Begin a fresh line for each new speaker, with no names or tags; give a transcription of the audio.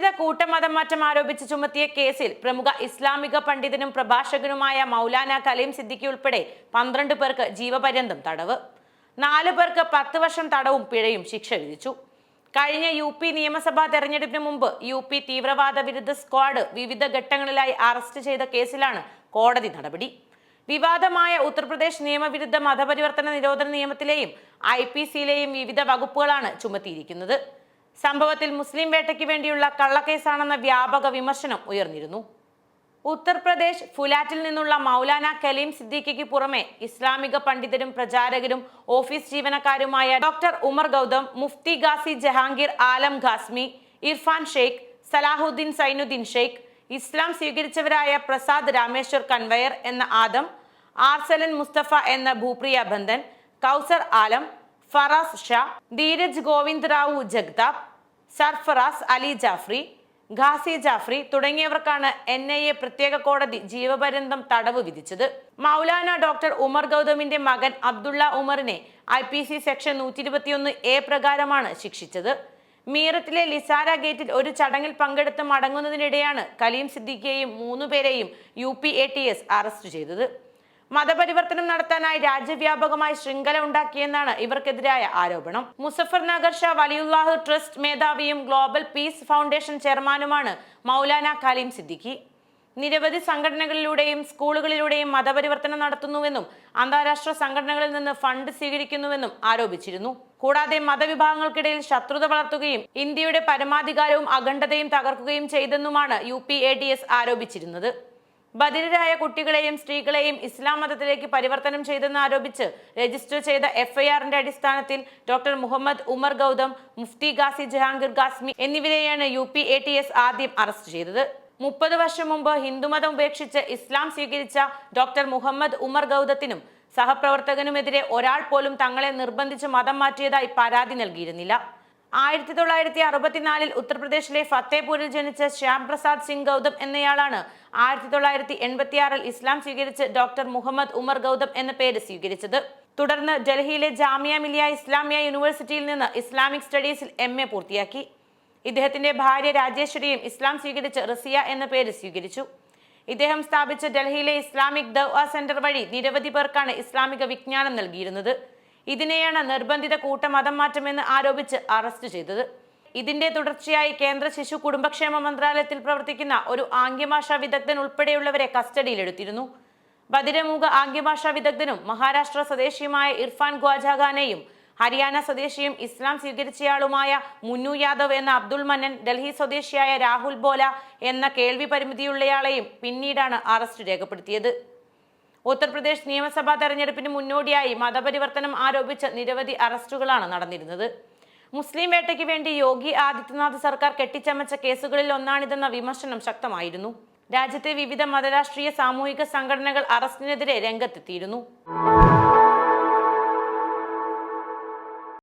നിർബന്ധിത കൂട്ടമതം മാറ്റം ആരോപിച്ച് ചുമത്തിയ കേസിൽ പ്രമുഖ ഇസ്ലാമിക പണ്ഡിതനും പ്രഭാഷകനുമായ മൗലാന കലീം സിദ്ദിഖി ഉൾപ്പെടെ പന്ത്രണ്ട് പേർക്ക് ജീവപര്യന്തം തടവ്. നാല് പേർക്ക് പത്ത് വർഷം തടവും പിഴയും ശിക്ഷ വിധിച്ചു. കഴിഞ്ഞ യു പി നിയമസഭാ തെരഞ്ഞെടുപ്പിന് മുമ്പ് യു പി തീവ്രവാദ വിരുദ്ധ സ്ക്വാഡ് വിവിധ ഘട്ടങ്ങളിലായി അറസ്റ്റ് ചെയ്ത കേസിലാണ് കോടതി നടപടി. വിവാദമായ ഉത്തർപ്രദേശ് നിയമവിരുദ്ധ മതപരിവർത്തന നിരോധന നിയമത്തിലെയും ഐ പി സിയിലെയും വിവിധ വകുപ്പുകളാണ് ചുമത്തിയിരിക്കുന്നത്. സംഭവത്തിൽ മുസ്ലിം വേട്ടയ്ക്ക് വേണ്ടിയുള്ള കള്ളക്കേസാണെന്ന വ്യാപക വിമർശനം ഉയർന്നിരുന്നു. ഉത്തർപ്രദേശ് ഫുലാറ്റിൽ നിന്നുള്ള മൗലാന കലീം സിദ്ദീഖിക്ക് പുറമെ ഇസ്ലാമിക പണ്ഡിതരും പ്രചാരകരും ഓഫീസ് ജീവനക്കാരുമായ ഡോക്ടർ ഉമർ ഗൗതം മുഫ്തി ഗാസി ജഹാംഗീർ ആലം ഖാസ്മി ഇർഫാൻ ഷെയ്ഖ് സലാഹുദ്ദീൻ സൈനുദ്ദീൻ ഷെയ്ഖ് ഇസ്ലാം സ്വീകരിച്ചവരായ പ്രസാദ് രാമേശ്വർ കൺവയർ എന്ന ആദം ആർസലൻ മുസ്തഫ എന്ന ഭൂപ്രിയ ബന്ധൻ കൗസർ ആലം ഫറാസ് ഷാ ധീരജ് ഗോവിന്ദ് റാവു ജഗ്താബ് സർഫറാസ് അലി ജാഫ്രി ഖാസി ജാഫ്രി തുടങ്ങിയവർക്കാണ് എൻ ഐ എ പ്രത്യേക കോടതി ജീവപര്യന്തം തടവ് വിധിച്ചത്. മൗലാന ഡോക്ടർ ഉമർ ഗൗതമിന്റെ മകൻ അബ്ദുള്ള ഉമറിനെ ഐ പി സി സെക്ഷൻ നൂറ്റി ഇരുപത്തിയൊന്ന് എ പ്രകാരമാണ് ശിക്ഷിച്ചത്. മീററ്റിലെ ലിസാര ഗേറ്റിൽ ഒരു ചടങ്ങിൽ പങ്കെടുത്ത് മടങ്ങുന്നതിനിടെയാണ് കലീം സിദ്ദിഖിയെയും മൂന്നുപേരെയും U P A T S arrest ചെയ്തത്. മതപരിവർത്തനം നടത്താനായി രാജ്യവ്യാപകമായി ശൃംഖല ഉണ്ടാക്കിയെന്നാണ് ഇവർക്കെതിരായ ആരോപണം. മുസഫർ നഗർ ഷാ വലിയുല്ലാഹു ട്രസ്റ്റ് മേധാവിയും ഗ്ലോബൽ പീസ് ഫൗണ്ടേഷൻ ചെയർമാനുമാണ് മൗലാന കലീം സിദ്ദിഖി. നിരവധി സംഘടനകളിലൂടെയും സ്കൂളുകളിലൂടെയും മതപരിവർത്തനം നടത്തുന്നുവെന്നും അന്താരാഷ്ട്ര സംഘടനകളിൽ നിന്ന് ഫണ്ട് സ്വീകരിക്കുന്നുവെന്നും ആരോപിച്ചിരുന്നു. കൂടാതെ മതവിഭാഗങ്ങൾക്കിടയിൽ ശത്രുത വളർത്തുകയും ഇന്ത്യയുടെ പരമാധികാരവും അഖണ്ഡതയും തകർക്കുകയും ചെയ്തെന്നുമാണ് U P A D S ആരോപിച്ചിരുന്നത്. ബധിരരായ കുട്ടികളെയും സ്ത്രീകളെയും ഇസ്ലാം മതത്തിലേക്ക് പരിവർത്തനം ചെയ്തെന്ന് ആരോപിച്ച് രജിസ്റ്റർ ചെയ്ത എഫ്ഐആറിന്റെ അടിസ്ഥാനത്തിൽ ഡോക്ടർ മുഹമ്മദ് ഉമർ ഗൗതം മുഫ്തി ഗാസി ജഹാംഗീർ ഗാസ്മി എന്നിവരെയാണ് U P A T S ആദ്യം അറസ്റ്റ് ചെയ്തത്. മുപ്പത് വർഷം മുമ്പ് ഹിന്ദുമതം ഉപേക്ഷിച്ച് ഇസ്ലാം സ്വീകരിച്ച ഡോക്ടർ മുഹമ്മദ് ഉമർ ഗൗതത്തിനും സഹപ്രവർത്തകനുമെതിരെ ഒരാൾ പോലും തങ്ങളെ നിർബന്ധിച്ച് മതം മാറ്റിയതായി പരാതി നൽകിയിരുന്നില്ല. ആയിരത്തി തൊള്ളായിരത്തി അറുപത്തിനാലിൽ ഉത്തർപ്രദേശിലെ ഫത്തേപൂരിൽ ജനിച്ച ശ്യാം പ്രസാദ് സിംഗ് ഗൗതം എന്നയാളാണ് ആയിരത്തി തൊള്ളായിരത്തി എൺപത്തിയാറിൽ ഇസ്ലാം സ്വീകരിച്ച് ഡോക്ടർ മുഹമ്മദ് ഉമർ ഗൗതം എന്ന പേര് സ്വീകരിച്ചത്. തുടർന്ന് ഡൽഹിയിലെ ജാമിയ മിലിയ ഇസ്ലാമിയ യൂണിവേഴ്സിറ്റിയിൽ നിന്ന് ഇസ്ലാമിക് സ്റ്റഡീസിൽ എം എ പൂർത്തിയാക്കി. ഇദ്ദേഹത്തിന്റെ ഭാര്യ രാജേശ്വരിയും ഇസ്ലാം സ്വീകരിച്ച് റസിയ എന്ന പേര് സ്വീകരിച്ചു. ഇദ്ദേഹം സ്ഥാപിച്ച ഡൽഹിയിലെ ഇസ്ലാമിക് ദവ സെന്റർ വഴി നിരവധി പേർക്കാണ് ഇസ്ലാമിക വിജ്ഞാനം നൽകിയിരുന്നത്. ഇതിനെയാണ് നിർബന്ധിത കൂട്ടമതം മാറ്റമെന്ന് ആരോപിച്ച് അറസ്റ്റ് ചെയ്തത്. ഇതിന്റെ തുടർച്ചയായി കേന്ദ്ര ശിശു കുടുംബക്ഷേമ മന്ത്രാലയത്തിൽ പ്രവർത്തിക്കുന്ന ഒരു ആംഗ്യഭാഷാ വിദഗ്ധൻ ഉൾപ്പെടെയുള്ളവരെ കസ്റ്റഡിയിലെടുത്തിരുന്നു. ബദിരമൂഖ ആംഗ്യഭാഷാ വിദഗ്ധനും മഹാരാഷ്ട്ര സ്വദേശിയുമായ ഇർഫാൻ ഗ്വാജാഖാനെയും ഹരിയാന സ്വദേശിയും ഇസ്ലാം സ്വീകരിച്ചയാളുമായ മുന്നു യാദവ് എന്ന അബ്ദുൾ മന്നൻ ഡൽഹി സ്വദേശിയായ രാഹുൽ ബോല എന്ന കേൾവി പരിമിതിയുള്ളയാളെയും പിന്നീടാണ് അറസ്റ്റ് രേഖപ്പെടുത്തിയത്. ഉത്തർപ്രദേശ് നിയമസഭാ തെരഞ്ഞെടുപ്പിന് മുന്നോടിയായി മതപരിവർത്തനം ആരോപിച്ച് നിരവധി അറസ്റ്റുകളാണ് നടന്നിരുന്നത്. മുസ്ലിം വേട്ടയ്ക്ക് വേണ്ടി യോഗി ആദിത്യനാഥ് സർക്കാർ കെട്ടിച്ചമച്ച കേസുകളിൽ ഒന്നാണിതെന്ന വിമർശനം ശക്തമായിരുന്നു. രാജ്യത്തെ വിവിധ മതരാഷ്ട്രീയ സാമൂഹിക സംഘടനകൾ അറസ്റ്റിനെതിരെ രംഗത്തെത്തിയിരുന്നു.